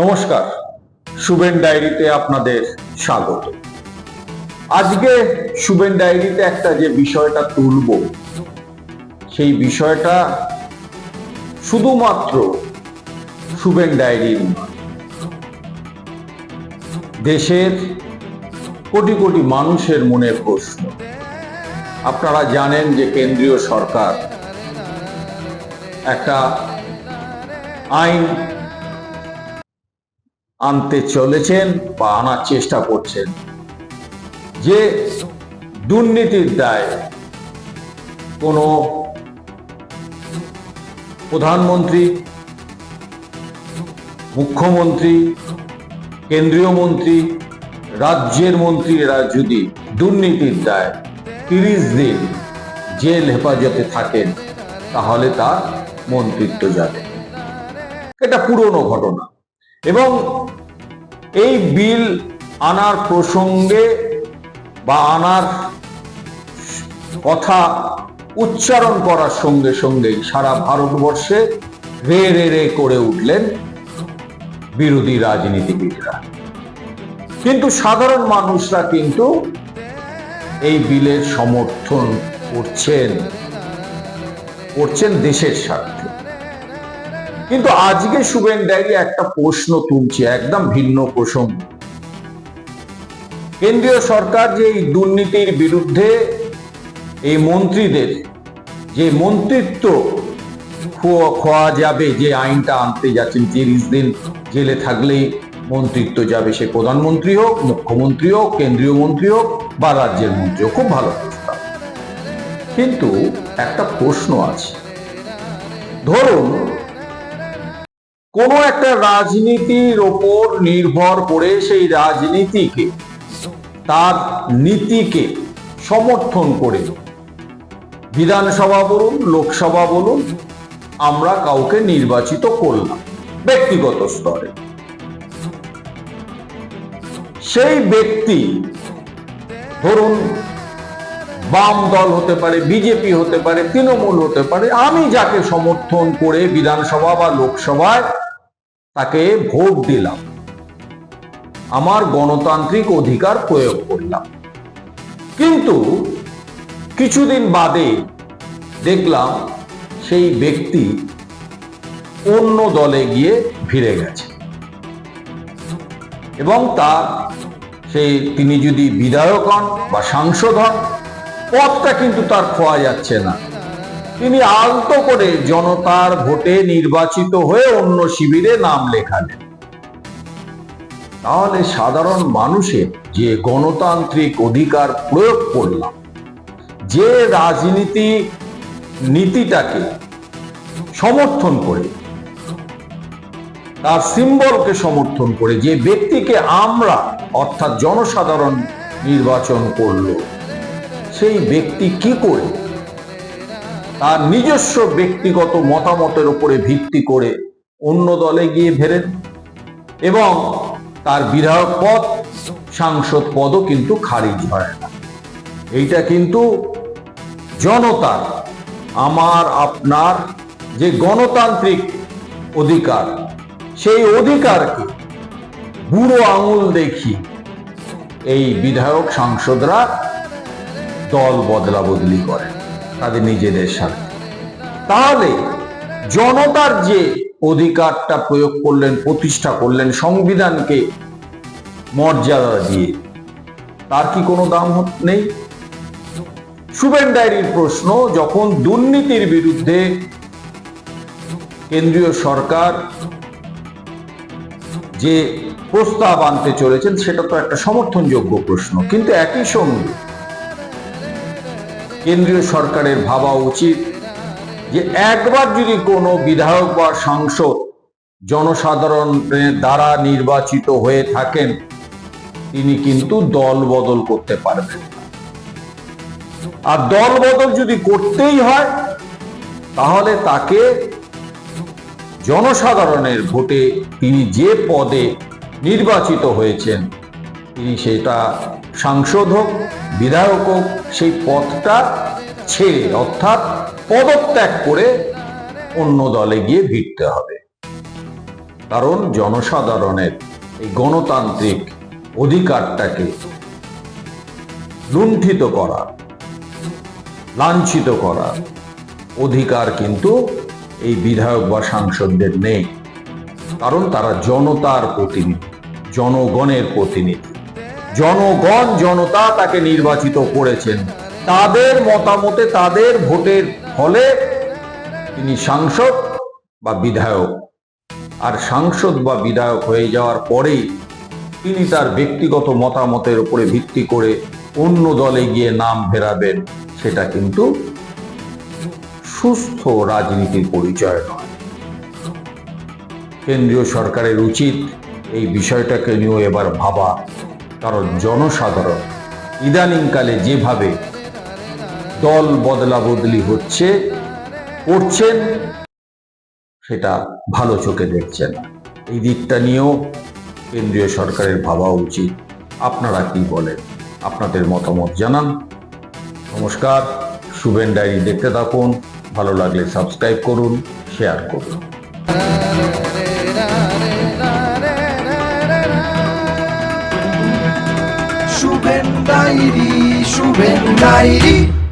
নমস্কার, শুভেন ডায়েরিতে আপনাদের স্বাগত। আজকে শুভেন ডায়েরিতে একটা যে বিষয়টা তুলব, সেই বিষয়টা শুধুমাত্র শুভেন ডায়েরির দেশের কোটি কোটি মানুষের মনে প্রশ্ন। আপনারা জানেন যে কেন্দ্রীয় সরকার একটা আইন আনতে চলেছেন বা আনার চেষ্টা করছেন। যে দুর্নীতির দায় কোনো প্রধানমন্ত্রী, মুখ্যমন্ত্রী, কেন্দ্রীয় মন্ত্রী, রাজ্যের মন্ত্রীরা যদি দুর্নীতির দায় তিরিশ দিন জেল হেফাজতে থাকেন, তাহলে তার মন্ত্রিত্ব যাবে। এটা পুরনো ঘটনা। এবং এই বিল আনার প্রসঙ্গে বা আনার কথা উচ্চারণ করার সঙ্গে সঙ্গেই সারা ভারতবর্ষে রে রে রে করে উঠলেন বিরোধী রাজনীতিবিদরা। কিন্তু সাধারণ মানুষরা কিন্তু এই বিলের সমর্থন করছেন করছেন দেশের স্বার্থে। কিন্তু আজকে শুভেন ডায়েরি একটা প্রশ্ন তুলছে, একদম ভিন্ন প্রসঙ্গ। কেন্দ্রীয় সরকার যে এই দুর্নীতির বিরুদ্ধে এই মন্ত্রীদের যে মন্ত্রিত্ব খোয়া যাবে, যে আইনটা আনতে যাচ্ছেন, তিরিশ দিন জেলে থাকলেই মন্ত্রিত্ব যাবে, সে প্রধানমন্ত্রী হোক, মুখ্যমন্ত্রী হোক, কেন্দ্রীয় মন্ত্রী হোক বা রাজ্যের মন্ত্রী হোক, খুব ভালো কিন্তু একটা প্রশ্ন আছে। ধরুন কোনো একটা রাজনীতির ওপর নির্ভর করে সেই রাজনীতিকে, তার নীতিকে সমর্থন করে। বিধানসভা বলুন, লোকসভা বলুন, আমরা কাউকে নির্বাচিত করলাম, ব্যক্তিগত স্তরে। সেই ব্যক্তি, ধরুন, বাম দল হতে পারে, বিজেপি হতে পারে, তৃণমূল হতে পারে, আমি যাকে সমর্থন করে বিধানসভা বা লোকসভায় তাকে ভোট দিলাম। আমার গণতান্ত্রিক অধিকার প্রয়োগ করলাম। কিন্তু কিছুদিন বাদে দেখলাম সেই ব্যক্তি অন্য দলে গিয়ে ভিড়ে গেছে। এবং তার সেই তিনি যদি বিধায়ক হন বা সাংসদ হন পদটা কিন্তু তার খোয়া যাচ্ছে না। তিনি আলতো করে জনতার ভোটে নির্বাচিত হয়ে অন্য শিবিরে নাম লেখালেন। তাহলে সাধারণ মানুষের যে গণতান্ত্রিক অধিকার প্রয়োগ করলাম, যে রাজনীতি নীতিটাকে সমর্থন করে, তার সিম্বলকে সমর্থন করে যে ব্যক্তিকে আমরা, অর্থাৎ জনসাধারণ নির্বাচন করল, সেই ব্যক্তি কি করে তার নিজস্ব ব্যক্তিগত মতামতের উপরে ভিত্তি করে অন্য দলে গিয়ে ভেরেন এবং তার বিধায়ক পদ, সাংসদ পদও কিন্তু খারিজ হয় না। এইটা কিন্তু জনতার আমার, আপনার যে গণতান্ত্রিক অধিকার, সেই অধিকারকে বুড়ো আঙুল দেখি এই বিধায়ক সাংসদরা দল বদলা বদলি করে তাদের নিজেদের সাথে। তাহলে জনতার যে অধিকারটা প্রয়োগ করলেন, প্রতিষ্ঠা করলেন, সংবিধানকে মর্যাদা দিয়ে, তার কি কোনো দাম নেই? শুভেন ডায়েরির প্রশ্ন, যখন দুর্নীতির বিরুদ্ধে কেন্দ্রীয় সরকার যে প্রস্তাব আনতে চলেছেন, সেটা তো একটা সমর্থনযোগ্য প্রশ্ন। কিন্তু একই সঙ্গে কেন্দ্রীয় সরকারের ভাবা উচিত যে একবার যদি কোনো বিধায়ক বা সাংসদ জনসাধারণের দ্বারা নির্বাচিত হয়ে থাকেন, তিনি কিন্তু দল বদল করতে পারবেন। আর দল বদল যদি করতেই হয়, তাহলে তাকে জনসাধারণের ভোটে তিনি যে পদে নির্বাচিত হয়েছেন তিনি সেটা সাংসদ হোক, বিধায়ক হোক, সেই পদটা ছেড়ে, অর্থাৎ পদত্যাগ করে অন্য দলে গিয়ে ভিড়তে হবে। কারণ জনসাধারণের এই গণতান্ত্রিক অধিকারটাকে লুণ্ঠিত করা, লাঞ্ছিত করা অধিকার কিন্তু এই বিধায়ক বা সাংসদদের নেই। কারণ তারা জনতার প্রতিনিধি, জনগণের প্রতিনিধি। জনগণ, জনতা তাকে নির্বাচিত করেছেন। তাদের মতামতে, তাদের ভোটের ফলে তিনি সাংসদ বা বিধায়ক। আর সাংসদ বা বিধায়ক হয়ে যাওয়ার পরেই তিনি তার ব্যক্তিগত মতামতের উপরে ভিত্তি করে অন্য দলে গিয়ে নাম ফেরাবেন, সেটা কিন্তু সুস্থ রাজনীতির পরিচয় নয়। কেন্দ্রীয় সরকারের উচিত এই বিষয়টাকে নিয়েও এবার ভাবা। কারণ জনসাধারণ ইদানিংকালে যেভাবে দল বদলা বদলি হচ্ছে, করছেন, সেটা ভালো চোখে দেখছেন। এই দিকটা নিয়েও কেন্দ্রীয় সরকারের ভাবা উচিত। আপনারা কি বলেন? আপনাদের মতামত জানান। নমস্কার, শুভেন ডায়েরি দেখতে থাকুন। ভালো লাগলে সাবস্ক্রাইব করুন, শেয়ার করুন। nahiri, suben nahiri.